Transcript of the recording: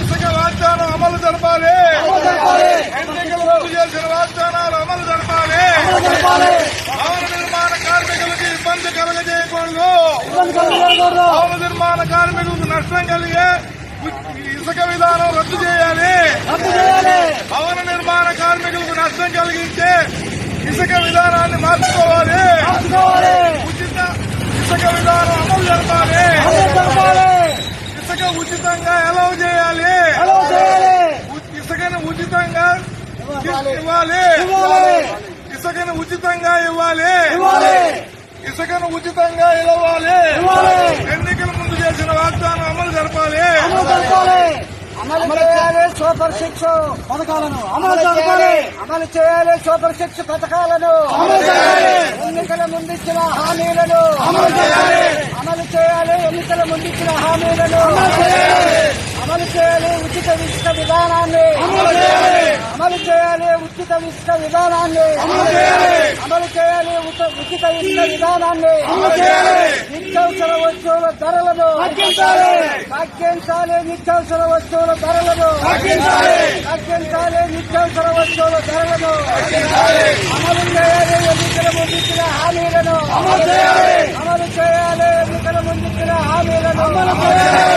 ఇసుక వాగ్దానం అమలు జరపాలి. ఎన్నికలు అమలు జరపాలి. భవన నిర్మాణ కార్మికులకు ఇబ్బంది కలగజేయకూడదు. భవన నిర్మాణ కార్మికులకు నష్టం కలిగే ఇసుక విధానం రద్దు చేయాలి. భవన నిర్మాణ కార్మికులకు నష్టం కలిగించే ఇసుక విధానాన్ని మార్చుకోవాలి. ఉచితంగా ఎలా చేయాలి. చేయాలి. ఇసుకను ఉచితంగా ఇవ్వాలి. ఇవ్వాలి. ఇసుకను ఉచితంగా ఇవ్వాలి. ఇవ్వాలి. ఇసుకను ఉచితంగా ఇవ్వాలి. ఇవ్వాలి. ఎన్నికల ముందు చేసిన వాగ్దానం అమలు జరపాలి. అమలు చేయాలి. సూపర్ సిక్స్ పథకాలను. అమలు జరపాలి. అమలు చేయాలి సూపర్ సిక్స్ పథకాలను. అమలు చేయాలి. ఎన్నికల ముందు ఇచ్చిన హామీలను. అమలు చేయాలి. అమలు చేయాలి. ఎన్నికల ముందు ఇచ్చిన హామీలను. చేయాలి చేయాలి ఉచిత ఇసుక విధానాన్ని. అమలు చేయాలి. ఉచిత ఇసుక విధానాన్ని. అమలు చేయాలి. ఉచిత- ఇసుక విధానాన్ని. నిత్యావసర వస్తువుల ధరలను. తగ్గించాలి. నిత్యావసర వస్తువుల ధరలను. తగ్గించాలి. నిత్యావసర వస్తువుల ధరలను. అమలు చేయాలి ఎన్నికల ముందు ఇచ్చిన హామీలను. అమలు చేయాలి ఎన్నికల ముందు ఇచ్చిన హామీలను. అమలు చేయాలి.